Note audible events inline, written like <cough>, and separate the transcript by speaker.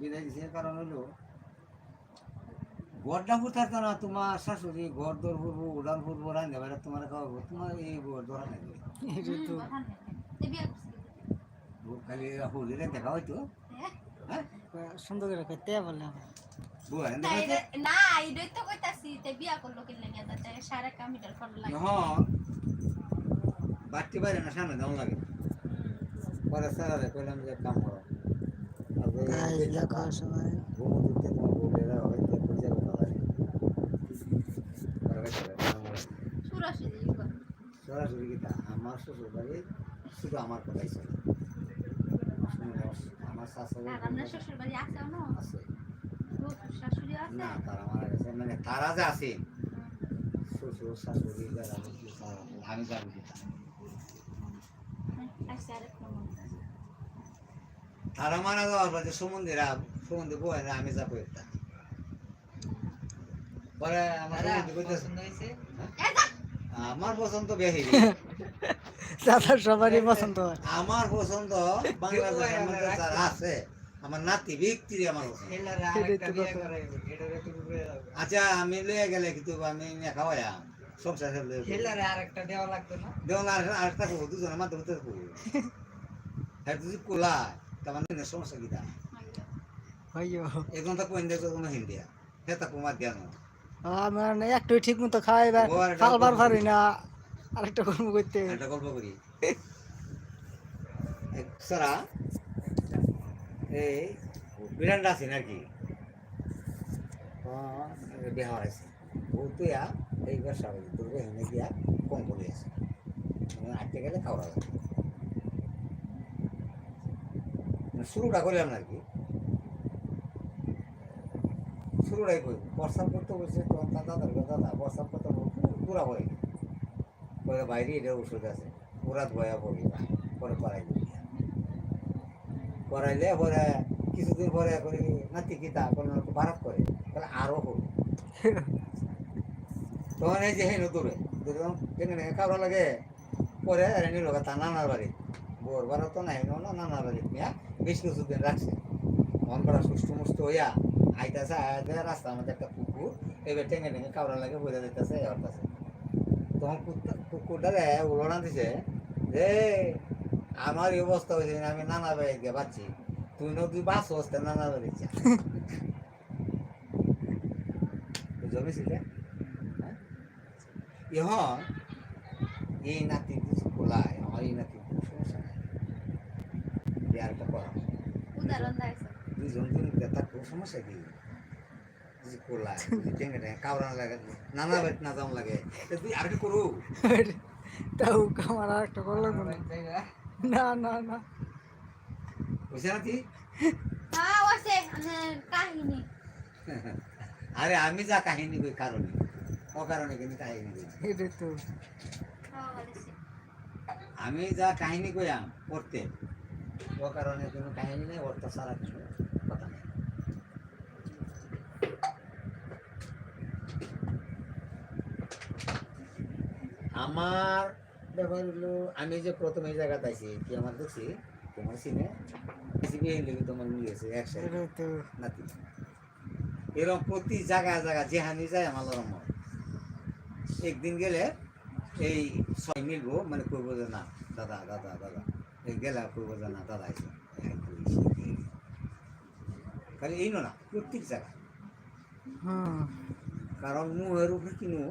Speaker 1: বিদায় দিছে কারণ হলো গড়টা ফুটাতো না তোমার শাশুড়ি ঘর দর ফুরবো উড়ান ফুরবো রান্না বেড়া তোমার খাওয়াবো তোমার এই ঘর বউ খালি হুলিরে দেখা হয়তো হ্যাঁ?
Speaker 2: সুন্দর করে করতে
Speaker 3: না এইটাই তো কইতাছি তে বিয়া করল কিনলে নিয়ে যাতে সারা কামিটার ফল লাগে।
Speaker 1: হ্যাঁ বাড়তি বাইরে না সামনে দাম লাগে। পরে কইলাম যে কাম করো। কাম করে।
Speaker 3: সুরাসুরি
Speaker 1: কি আমার শ্বশুর বাড়ি শুধু আমার কথাই চলে আমার শাশুড়ি
Speaker 3: আছে না
Speaker 1: তারা মারা গেছে মানে তারা যে আছে শ্বশুর শাশুড়ি আমি জানি কি
Speaker 3: আচ্ছা
Speaker 1: তারা মারা যাওয়ার পরে সমুদ্রেরা সমুদ্রে বয়ে না আমি যাব একটা। পরে আমার কইতেছে, আমার পছন্দ বেশি। <laughs>
Speaker 2: দাদা সবারই পছন্দ হয়।
Speaker 1: আমার পছন্দ যারা আছে আমার নাতি ব্যক্তি আমার আচ্ছা আমি লয়ে গেলে কিন্তু আমি নিয়ে খাওয়াইয়া
Speaker 4: আরেকটা দেওয়া লাগতো না?
Speaker 1: দেওয়ান আর আরেকটা দুজনের মাধ্যমে <laughs> হ্যাঁ যদি কোলায়। তার মানে সমস্যা কি তা
Speaker 2: হইও
Speaker 1: একজন তো কোন দেখো কোনো হিন্দিয়া হে তা কুমার দিয়া না
Speaker 2: আমার না একটু ঠিক মতো
Speaker 1: আর এটা
Speaker 2: খালবার। পারি না আরেকটা কর্ম করতে
Speaker 1: একটা গল্প করি সারা এই বিরান্ডা আছে নাকি বিহার আছে বলতো ইয়া এই ব্যবসা করি তোর হেনে গিয়া কম করে আছে আটকে গেলে খাওয়া যাবে মানে শুরুটা করলাম নাকি? শুরুটাই করি। বর্ষাপ করতে তখন তার দাদার কথা, দাদা বর্ষাপ করতে পুরা হয়ে গেছে। পরে বাইরে এটা ওষুধ আছে। পুরা ধোয়া পড়ি পরে করাই দিই করাইলে পরে কিছুদিন পরে করে নাতি কিতা কোনো বারাত করে তাহলে আরও হোক তখন এই যে হেন দূরে দূরে কেন কারও লাগে পরে রেনি লগা তা নানার বাড়ি। বোর বারো তো নাই, না নানার বাড়ি নিয়ে বেশ কিছুদিন রাখছে। মন করা সুস্থ মুষ্ট হইয়া আইতাছে আইতে রাস্তার মধ্যে একটা কুকুর এবার টেঙে টেঙে কাউরা লাগে বইরা দিতেছে ওর কাছে তখন কুকুরটারে উড়ানা দিছে যে আমার এই অবস্থা হয়েছে আমি নানা বাড়ি গিয়ে পাচ্ছি তুই না তুই বাস হস্তে নানা বাড়ি যা। জমেছিলে এখন এই নাতি কিছু খোলায় এই নাতি বিয়ারটা করা
Speaker 3: উদাহরণ দাইছে।
Speaker 1: দুজন দুজন তার কোনো সমস্যা কি? যে খোলায় টেঙ্গে টেঙ্গে কাউরান লাগে নানা বাড়ি না যাওয়া লাগে। তা তুই আর কি করু?
Speaker 2: তাও আমার আরেকটা করা লাগবে না। না না না।
Speaker 1: বুঝছে না
Speaker 3: হ্যাঁ মানে কাহিনী।
Speaker 1: আরে আমি যা কাহিনী কই কারণে। অকারণে কিন্তু কাহিনী কই।
Speaker 2: তো।
Speaker 1: আমি যা কাহিনী কইয়াম পড়তে। অকারণে কোনো কাহিনী নেই অর্থ ছাড়া কোনো কথা নেই। আমার ব্যাপার হলো আমি যে প্রথম এই জায়গাতে আছি কি আমার দেখছি তোমার সিনে তোমার মিলেছে একসাথে নাতি। এরকম প্রতি জায়গায় জায়গা যেহানি যায় আমার লরম একদিন গেলে এই ছয় মিলবো মানে করব যে না দাদা দাদা দাদা। গেলে করব যে না দাদা খালি এই না প্রত্যেক জায়গা
Speaker 2: হুম
Speaker 1: কারণ মুহের উপরে কিনু